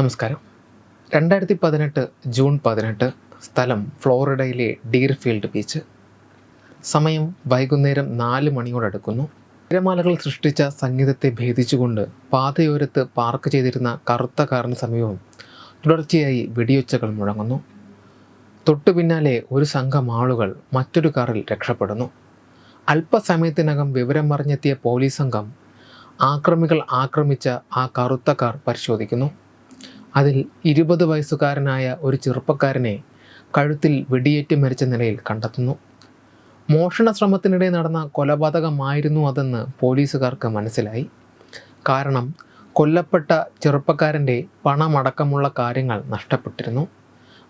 നമസ്കാരം. രണ്ടായിരത്തി പതിനെട്ട് ജൂൺ പതിനെട്ട് സ്ഥലം ഫ്ലോറിഡയിലെ ഡീർഫീൽഡ് ബീച്ച്. സമയം വൈകുന്നേരം നാല് മണിയോടടുക്കുന്നു തിരമാലകൾ സൃഷ്ടിച്ച സംഗീതത്തെ ഭേദിച്ചുകൊണ്ട് പാതയോരത്ത് പാർക്ക് ചെയ്തിരുന്ന കറുത്ത കാറിന് സമീപം തുടർച്ചയായി വെടിയൊച്ചകൾ മുഴങ്ങുന്നു. തൊട്ടു പിന്നാലെ ഒരു സംഘം ആളുകൾ മറ്റൊരു കാറിൽ രക്ഷപ്പെടുന്നു. അല്പസമയത്തിനകം വിവരം അറിഞ്ഞെത്തിയ പോലീസ് സംഘം ആക്രമികൾ ആക്രമിച്ച ആ കറുത്ത കാർ പരിശോധിക്കുന്നു. അതിൽ ഇരുപത് വയസ്സുകാരനായ ഒരു ചെറുപ്പക്കാരനെ കഴുത്തിൽ വെടിയേറ്റ് മരിച്ച നിലയിൽ കണ്ടെത്തുന്നു. മോഷണ ശ്രമത്തിനിടെ നടന്ന കൊലപാതകമായിരുന്നു അതെന്ന് പോലീസുകാർക്ക് മനസ്സിലായി. കാരണം കൊല്ലപ്പെട്ട ചെറുപ്പക്കാരന്റെ പണമടക്കമുള്ള കാര്യങ്ങൾ നഷ്ടപ്പെട്ടിരുന്നു.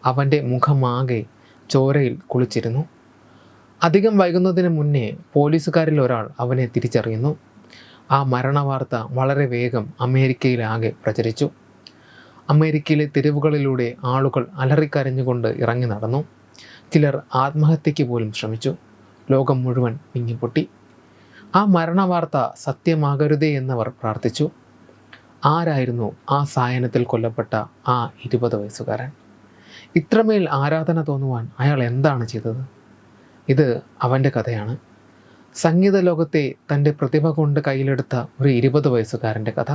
അവന്റെ മുഖമാകെ ചോരയിൽ കുളിച്ചിരുന്നു. അധികം വൈകുന്നതിന് മുന്നേ പോലീസുകാരിൽ ഒരാൾ അവനെ തിരിച്ചറിയുന്നു. ആ മരണവാർത്ത വളരെ വേഗം അമേരിക്കയിലാകെ പ്രചരിച്ചു. അമേരിക്കയിലെ തെരുവുകളിലൂടെ ആളുകൾ അലറിക്കരഞ്ഞുകൊണ്ട് ഇറങ്ങി നടന്നു. ചിലർ ആത്മഹത്യയ്ക്ക് പോലും ശ്രമിച്ചു. ലോകം മുഴുവൻ പിങ്ങിപ്പൊട്ടി ആ മരണവാർത്ത സത്യമാകരുതേ എന്നവർ പ്രാർത്ഥിച്ചു. ആരായിരുന്നു ആ സായനത്തിൽ കൊല്ലപ്പെട്ട ആ ഇരുപത് വയസ്സുകാരൻ? ഇത്രമേൽ ആരാധന തോന്നുവാൻ അയാൾ എന്താണ് ചെയ്തത്? ഇത് അവന്റെ കഥയാണ്. സംഗീത ലോകത്തെ തന്റെ പ്രതിഭ കൊണ്ട് കയ്യിലെടുത്ത ഒരു ഇരുപത് വയസ്സുകാരന്റെ കഥ.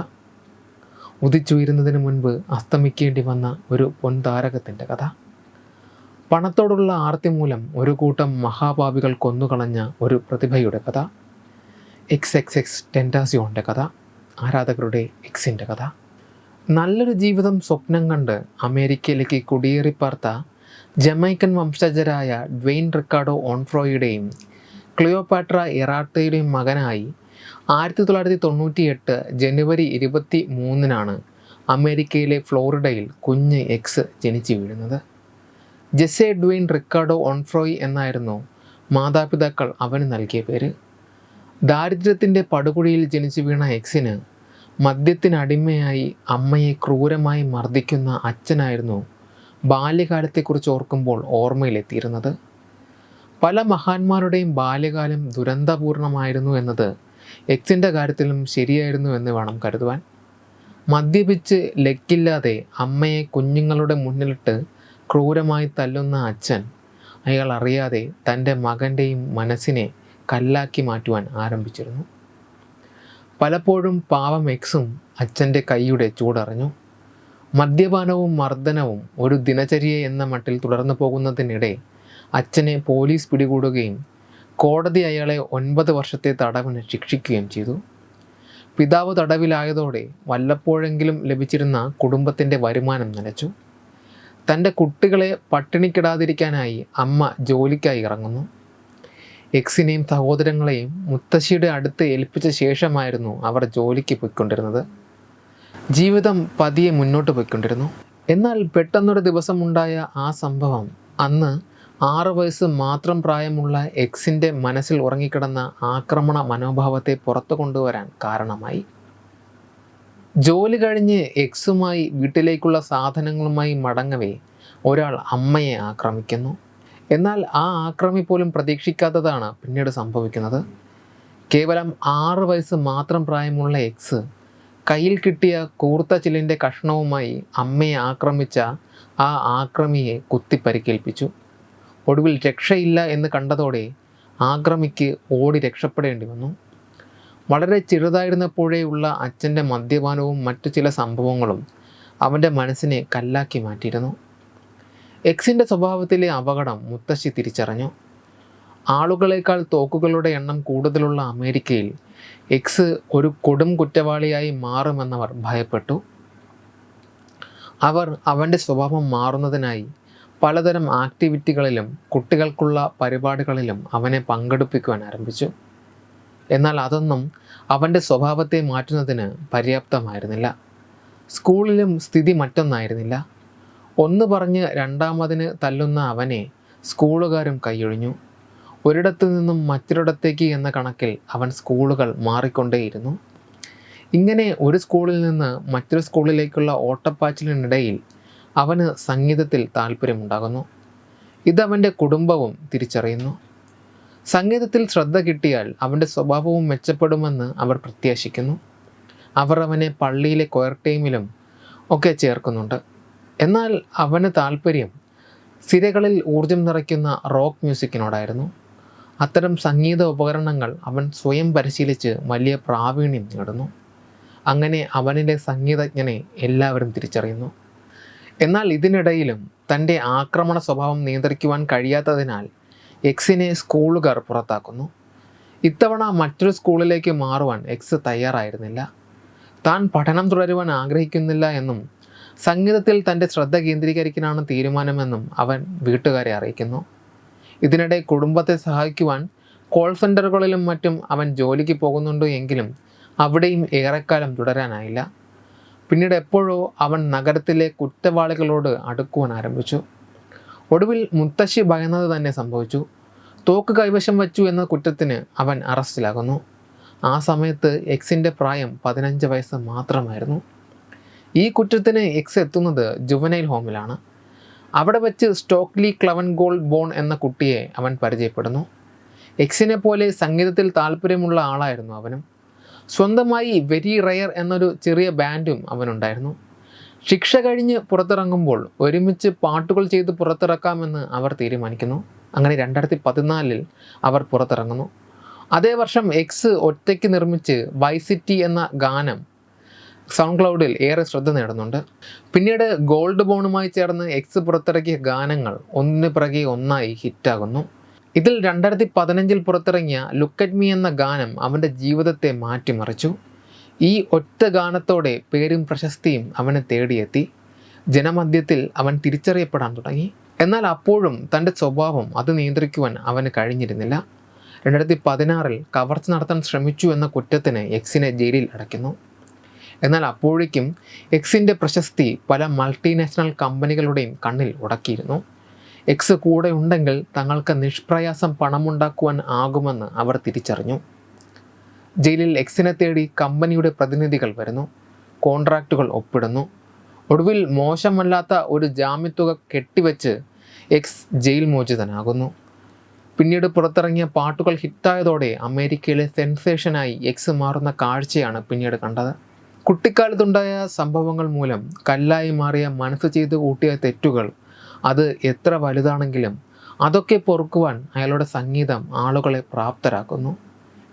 ഉദിച്ചുയരുന്നതിന് മുൻപ് അസ്തമിക്കേണ്ടി വന്ന ഒരു പൊൻതാരകത്തിന്റെ കഥ. പണത്തോടുള്ള ആർത്തി മൂലം ഒരു കൂട്ടം മഹാഭാവികൾ കൊന്നുകളഞ്ഞ ഒരു പ്രതിഭയുടെ കഥ. എക്സ് എക്സ് എക്സ് ടെൻഡാസിയോന്റെ കഥ ആരാധകരുടെ എക്സിന്റെ കഥ. നല്ലൊരു ജീവിതം സ്വപ്നം കണ്ട് അമേരിക്കയിലേക്ക് കുടിയേറിപ്പാർത്ത ജമൈക്കൻ വംശജരായ ഡ്വെയിൻ റിക്കാർഡോ ഓൺഫ്രോയുടെയും ക്ലിയോപാട്ര എറാട്ടയുടെയും മകനായി ആയിരത്തി തൊള്ളായിരത്തി തൊണ്ണൂറ്റി എട്ട് ജനുവരി ഇരുപത്തി മൂന്നിനാണ് അമേരിക്കയിലെ ഫ്ലോറിഡയിൽ കുഞ്ഞ് എക്സ് ജനിച്ചു വീഴുന്നത്. ജെസെ ഡ്വെയിൻ റിക്കാർഡോ ഓൺഫ്രോയ് എന്നായിരുന്നു മാതാപിതാക്കൾ അവന് നൽകിയ പേര്. ദാരിദ്ര്യത്തിന്റെ പടുകുഴിയിൽ ജനിച്ചു വീണ എക്സിന് മദ്യത്തിനടിമയായി അമ്മയെ ക്രൂരമായി മർദ്ദിക്കുന്ന അച്ഛനായിരുന്നു ബാല്യകാലത്തെക്കുറിച്ച് ഓർക്കുമ്പോൾ ഓർമ്മയിലെത്തിയിരുന്നത്. പല മഹാന്മാരുടെയും ബാല്യകാലം ദുരന്തപൂർണമായിരുന്നു എന്നത് എക്സിന്റെ കാര്യത്തിലും ശരിയായിരുന്നു എന്ന് വേണം കരുതുവാൻ. മദ്യപിച്ച് ലക്കില്ലാതെ അമ്മയെ കുഞ്ഞുങ്ങളുടെ മുന്നിലിട്ട് ക്രൂരമായി തല്ലുന്ന അച്ഛൻ അയാൾ അറിയാതെ തന്റെ മകന്റെയും മനസ്സിനെ കല്ലാക്കി മാറ്റുവാൻ ആരംഭിച്ചിരുന്നു. പലപ്പോഴും പാവം എക്സും അച്ഛന്റെ കൈയുടെ ചൂടറിഞ്ഞു. മദ്യപാനവും മർദ്ദനവും ഒരു ദിനചര്യ എന്ന മട്ടിൽ തുടർന്നു പോകുന്നതിനിടെ അച്ഛനെ പോലീസ് പിടികൂടുകയും കോടതി അയാളെ ഒൻപത് വർഷത്തെ തടവിന് ശിക്ഷിക്കുകയും ചെയ്തു. പിതാവ് തടവിലായതോടെ വല്ലപ്പോഴെങ്കിലും ലഭിച്ചിരുന്ന കുടുംബത്തിന്റെ വരുമാനം നിലച്ചു തന്റെ കുട്ടികളെ പട്ടിണിക്കിടാതിരിക്കാനായി അമ്മ ജോലിക്കായി ഇറങ്ങുന്നു. എക്സിനെയും സഹോദരങ്ങളെയും മുത്തശ്ശിയുടെ അടുത്ത് ഏൽപ്പിച്ച ശേഷമായിരുന്നു അവർ ജോലിക്ക് പോയിക്കൊണ്ടിരുന്നത്. ജീവിതം പതിയെ മുന്നോട്ട് പോയിക്കൊണ്ടിരുന്നു. എന്നാൽ പെട്ടെന്നൊരു ദിവസമുണ്ടായ ആ സംഭവം അന്ന് ആറ് വയസ്സ് മാത്രം പ്രായമുള്ള എക്സിന്റെ മനസ്സിൽ ഉറങ്ങിക്കിടന്ന ആക്രമണ മനോഭാവത്തെ പുറത്തു കൊണ്ടുവരാൻ കാരണമായി. ജോലി കഴിഞ്ഞ് എക്സുമായി വീട്ടിലേക്കുള്ള സാധനങ്ങളുമായി മടങ്ങവേ ഒരാൾ അമ്മയെ ആക്രമിക്കുന്നു. എന്നാൽ ആ ആക്രമി പോലും പ്രതീക്ഷിക്കാത്തതാണ് പിന്നീട് സംഭവിക്കുന്നത്. കേവലം ആറ് വയസ്സ് മാത്രം പ്രായമുള്ള എക്സ് കയ്യിൽ കിട്ടിയ കൂർത്ത ചില്ലിന്റെ കഷ്ണവുമായി അമ്മയെ ആക്രമിച്ച ആ ആക്രമിയെ കുത്തി പരിക്കേൽപ്പിച്ചു ഒടുവിൽ രക്ഷയില്ല എന്ന് കണ്ടതോടെ ആക്രമിക്ക് ഓടി രക്ഷപ്പെടേണ്ടി വന്നു. വളരെ ചെറുതായിരുന്നപ്പോഴേ ഉള്ള അച്ഛന്റെ മദ്യപാനവും മറ്റു ചില സംഭവങ്ങളും അവന്റെ മനസ്സിനെ കല്ലാക്കി മാറ്റിയിരുന്നു. എക്സിന്റെ സ്വഭാവത്തിലെ അപകടം മുത്തശ്ശി തിരിച്ചറിഞ്ഞു. ആളുകളേക്കാൾ തോക്കുകളുടെ എണ്ണം കൂടുതലുള്ള അമേരിക്കയിൽ എക്സ് ഒരു കൊടും കുറ്റവാളിയായി മാറുമെന്നവർ ഭയപ്പെട്ടു. അവർ അവന്റെ സ്വഭാവം മാറുന്നതിനായി പലതരം ആക്ടിവിറ്റികളിലും കുട്ടികൾക്കുള്ള പരിപാടികളിലും അവനെ പങ്കെടുപ്പിക്കുവാൻ ആരംഭിച്ചു. എന്നാൽ അതൊന്നും അവന്റെ സ്വഭാവത്തെ മാറ്റുന്നതിന് പര്യാപ്തമായിരുന്നില്ല. സ്കൂളിലും സ്ഥിതി മറ്റൊന്നായിരുന്നില്ല. ഒന്ന് പറഞ്ഞ് രണ്ടാമതിന് തല്ലുന്ന അവനെ സ്കൂളുകാരും കൈയൊഴിഞ്ഞു. ഒരിടത്തു നിന്നും മറ്റൊരിടത്തേക്ക് എന്ന കണക്കിൽ അവൻ സ്കൂളുകൾ മാറിക്കൊണ്ടേയിരുന്നു. ഇങ്ങനെ ഒരു സ്കൂളിൽ നിന്ന് മറ്റൊരു സ്കൂളിലേക്കുള്ള ഓട്ടപ്പാച്ചിലിനിടയിൽ അവന് സംഗീതത്തിൽ താല്പര്യമുണ്ടാകുന്നു. ഇതവന്റെ കുടുംബവും തിരിച്ചറിയുന്നു. സംഗീതത്തിൽ ശ്രദ്ധ കിട്ടിയാൽ അവന്റെ സ്വഭാവവും മെച്ചപ്പെടുമെന്ന് അവർ പ്രത്യാശിക്കുന്നു. അവർ അവനെ പള്ളിയിലെ കൊയർ ടീമിലും ഒക്കെ ചേർക്കുന്നുണ്ട്. എന്നാൽ അവന് താല്പര്യം സിരകളിൽ ഊർജം നിറയ്ക്കുന്ന റോക്ക് മ്യൂസിക്കിനോടായിരുന്നു. അത്തരം സംഗീത ഉപകരണങ്ങൾ അവൻ സ്വയം പരിശീലിച്ച് വലിയ പ്രാവീണ്യം നേടുന്നു. അങ്ങനെ അവനിലെ സംഗീതജ്ഞനെ എല്ലാവരും തിരിച്ചറിയുന്നു. എന്നാൽ ഇതിനിടയിലും തന്റെ ആക്രമണ സ്വഭാവം നിയന്ത്രിക്കുവാൻ കഴിയാത്തതിനാൽ എക്സിനെ സ്കൂളുകാർ പുറത്താക്കുന്നു. ഇത്തവണ മറ്റൊരു സ്കൂളിലേക്ക് മാറുവാൻ എക്സ് തയ്യാറായിരുന്നില്ല. താൻ പഠനം തുടരുവാൻ ആഗ്രഹിക്കുന്നില്ല എന്നും സംഗീതത്തിൽ തന്റെ ശ്രദ്ധ കേന്ദ്രീകരിക്കാനാണ് തീരുമാനമെന്നും അവൻ വീട്ടുകാരെ അറിയിക്കുന്നു. ഇതിനിടെ കുടുംബത്തെ സഹായിക്കുവാൻ കോൾ സെന്ററുകളിലും മറ്റും അവൻ ജോലിക്ക് പോകുന്നുണ്ട് എങ്കിലും അവിടെയും ഏറെക്കാലം തുടരാനായില്ല. പിന്നീട് എപ്പോഴോ അവൻ നഗരത്തിലെ കുറ്റവാളികളോട് അടുക്കുവാൻ ആരംഭിച്ചു. ഒടുവിൽ മുത്തശ്ശി ഭയന്നത് തന്നെ സംഭവിച്ചു. തോക്ക് കൈവശം വച്ചു എന്ന കുറ്റത്തിന് അവൻ അറസ്റ്റിലാകുന്നു. ആ സമയത്ത് എക്സിന്റെ പ്രായം പതിനഞ്ച് വയസ്സ് മാത്രമായിരുന്നു. ഈ കുറ്റത്തിന് എക്സ് എത്തുന്നത് ജുവനൈൽ ഹോമിലാണ്. അവിടെ വെച്ച് സ്റ്റോക്ലി ക്ലവൻ ഗോൾഡ് ബോൺ എന്ന കുട്ടിയെ അവൻ പരിചയപ്പെടുന്നു. എക്സിനെ പോലെ സംഗീതത്തിൽ താല്പര്യമുള്ള ആളായിരുന്നു അവനും. സ്വന്തമായി വെരി റയർ എന്നൊരു ചെറിയ ബാൻഡും അവനുണ്ടായിരുന്നു. ശിക്ഷ കഴിഞ്ഞ് പുറത്തിറങ്ങുമ്പോൾ ഒരുമിച്ച് പാട്ടുകൾ ചെയ്ത് പുറത്തിറക്കാമെന്ന് അവർ തീരുമാനിക്കുന്നു. അങ്ങനെ രണ്ടായിരത്തി പതിനാലിൽ അവർ പുറത്തിറങ്ങുന്നു. അതേ വർഷം എക്സ് ഒറ്റയ്ക്ക് നിർമ്മിച്ച് വൈസിറ്റി എന്ന ഗാനം സൗണ്ട് ക്ലൗഡിൽ ഏറെ ശ്രദ്ധ നേടുന്നുണ്ട്. പിന്നീട് ഗോൾഡ് ബോണുമായി ചേർന്ന് എക്സ് പുറത്തിറക്കിയ ഗാനങ്ങൾ ഒന്നിന് പിറകെ ഒന്നായി ഹിറ്റാകുന്നു. ഇതിൽ രണ്ടായിരത്തി പതിനഞ്ചിൽ പുറത്തിറങ്ങിയ ലുക്ക് അറ്റ് മീ എന്ന ഗാനം അവന്റെ ജീവിതത്തെ മാറ്റിമറിച്ചു. ഈ ഒറ്റ ഗാനത്തോടെ പേരും പ്രശസ്തിയും അവനെ തേടിയെത്തി. ജനമധ്യത്തിൽ അവൻ തിരിച്ചറിയപ്പെടാൻ തുടങ്ങി. എന്നാൽ അപ്പോഴും തന്റെ സ്വഭാവം അത് നിയന്ത്രിക്കുവാൻ അവന് കഴിഞ്ഞിരുന്നില്ല. രണ്ടായിരത്തി പതിനാറിൽ കവർച്ച നടത്താൻ ശ്രമിച്ചു എന്ന കുറ്റത്തിന് എക്സിനെ ജയിലിൽ അടയ്ക്കുന്നു. എന്നാൽ അപ്പോഴേക്കും എക്സിന്റെ പ്രശസ്തി പല മൾട്ടിനാഷണൽ കമ്പനികളുടെയും കണ്ണിൽ ഉടക്കിയിരുന്നു. എക്സ് കൂടെ ഉണ്ടെങ്കിൽ തങ്ങൾക്ക് നിഷ്പ്രയാസം പണമുണ്ടാക്കുവാൻ ആകുമെന്ന് അവർ തിരിച്ചറിഞ്ഞു. ജയിലിൽ എക്സിനെ തേടി കമ്പനിയുടെ പ്രതിനിധികൾ വരുന്നു. കോൺട്രാക്റ്റുകൾ ഒപ്പിടുന്നു. ഒടുവിൽ മോശമല്ലാത്ത ഒരു ജാമ്യത്തുക കെട്ടിവെച്ച് എക്സ് ജയിൽ മോചിതനാകുന്നു. പിന്നീട് പുറത്തിറങ്ങിയ പാട്ടുകൾ ഹിറ്റായതോടെ അമേരിക്കയിലെ സെൻസേഷനായി എക്സ് മാറുന്ന കാഴ്ചയാണ് പിന്നീട് കണ്ടത്. കുട്ടിക്കാലത്തുണ്ടായ സംഭവങ്ങൾ മൂലം കല്ലായി മാറിയ മനസ്സ് ചെയ്ത് കൂട്ടിയ തെറ്റുകൾ അത് എത്ര വലുതാണെങ്കിലും അതൊക്കെ പൊറുക്കുവാൻ അയാളുടെ സംഗീതം ആളുകളെ പ്രാപ്തരാക്കുന്നു.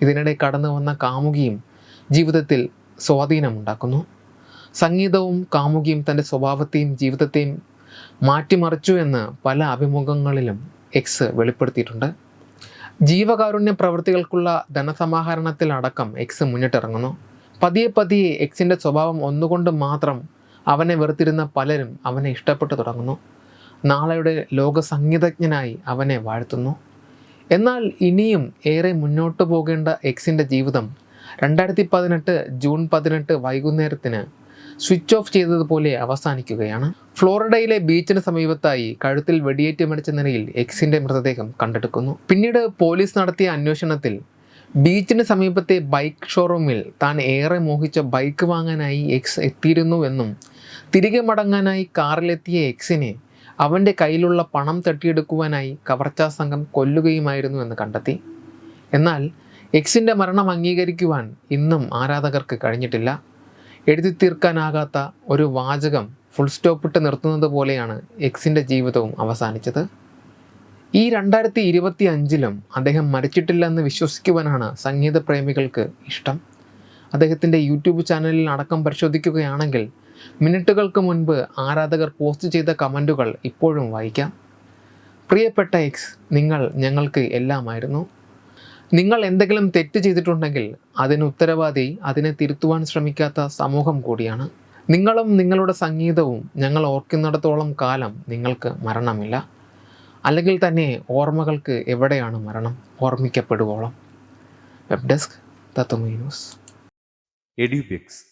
ഇതിനിടെ കടന്നു വന്ന കാമുകിയും ജീവിതത്തിൽ സ്വാധീനമുണ്ടാക്കുന്നു സംഗീതവും കാമുകിയും തന്റെ സ്വഭാവത്തെയും ജീവിതത്തെയും മാറ്റിമറിച്ചു എന്ന് പല അഭിമുഖങ്ങളിലും എക്സ് വെളിപ്പെടുത്തിയിട്ടുണ്ട്. ജീവകാരുണ്യ പ്രവൃത്തികൾക്കുള്ള ധനസമാഹരണത്തിലടക്കം എക്സ് മുന്നിട്ടിറങ്ങുന്നു. പതിയെ പതിയെ എക്സിന്റെ സ്വഭാവം ഒന്നുകൊണ്ട് മാത്രം അവനെ വെറുത്തിരുന്ന പലരും അവനെ ഇഷ്ടപ്പെട്ടു തുടങ്ങുന്നു. നാളെയുടെ ലോക സംഗീതജ്ഞനായി അവനെ വാഴ്ത്തുന്നു. എന്നാൽ ഇനിയും ഏറെ മുന്നോട്ട് പോകേണ്ട എക്സിന്റെ ജീവിതം രണ്ടായിരത്തി പതിനെട്ട് ജൂൺ പതിനെട്ട് വൈകുന്നേരത്തിന് സ്വിച്ച് ഓഫ് ചെയ്തതുപോലെ അവസാനിക്കുകയാണ്. ഫ്ലോറിഡയിലെ ബീച്ചിന് സമീപത്തായി കഴുത്തിൽ വെടിയേറ്റ് മരിച്ച നിലയിൽ എക്സിന്റെ മൃതദേഹം കണ്ടെടുക്കുന്നു. പിന്നീട് പോലീസ് നടത്തിയ അന്വേഷണത്തിൽ ബീച്ചിന് സമീപത്തെ ബൈക്ക് ഷോറൂമിൽ താൻ ഏറെ മോഹിച്ച ബൈക്ക് വാങ്ങാനായി എക്സ് എത്തിയിരുന്നുവെന്നും തിരികെ മടങ്ങാനായി കാറിലെത്തിയ എക്സിനെ അവന്റെ കയ്യിലുള്ള പണം തട്ടിയെടുക്കുവാനായി കവർച്ചാ സംഘം കൊല്ലുകയുമായിരുന്നു എന്ന് കണ്ടെത്തി. എന്നാൽ എക്സിന്റെ മരണം അംഗീകരിക്കുവാൻ ഇന്നും ആരാധകർക്ക് കഴിഞ്ഞിട്ടില്ല. എഴുതി തീർക്കാനാകാത്ത ഒരു വാചകം ഫുൾ സ്റ്റോപ്പിട്ട് നിർത്തുന്നത് പോലെയാണ് എക്സിന്റെ ജീവിതവും അവസാനിച്ചത്. ഈ രണ്ടായിരത്തി ഇരുപത്തി അഞ്ചിലും അദ്ദേഹം മരിച്ചിട്ടില്ലെന്ന് വിശ്വസിക്കുവാനാണ് സംഗീത പ്രേമികൾക്ക് ഇഷ്ടം. അദ്ദേഹത്തിന്റെ യൂട്യൂബ് ചാനലിൽ അടക്കം പരിശോധിക്കുകയാണെങ്കിൽ മിനിറ്റുകൾക്ക് മുൻപ് ആരാധകർ പോസ്റ്റ് ചെയ്ത കമന്റുകൾ ഇപ്പോഴും വായിക്കാം. പ്രിയപ്പെട്ട എക്സ് നിങ്ങൾ ഞങ്ങൾക്ക് എല്ലാമായിരുന്നു. നിങ്ങൾ എന്തെങ്കിലും തെറ്റ് ചെയ്തിട്ടുണ്ടെങ്കിൽ അതിന് ഉത്തരവാദി അതിനെ തിരുത്തുവാൻ ശ്രമിക്കാത്ത സമൂഹം കൂടിയാണ്. നിങ്ങളും നിങ്ങളുടെ സംഗീതവും ഞങ്ങൾ ഓർക്കുന്നിടത്തോളം കാലം നിങ്ങൾക്ക് മരണമില്ല. അല്ലെങ്കിൽ തന്നെ ഓർമ്മകൾക്ക് എവിടെയാണ് മരണം? ഓർമ്മിക്കപ്പെടുവോളം. Web desk Tatwamayi news Edubix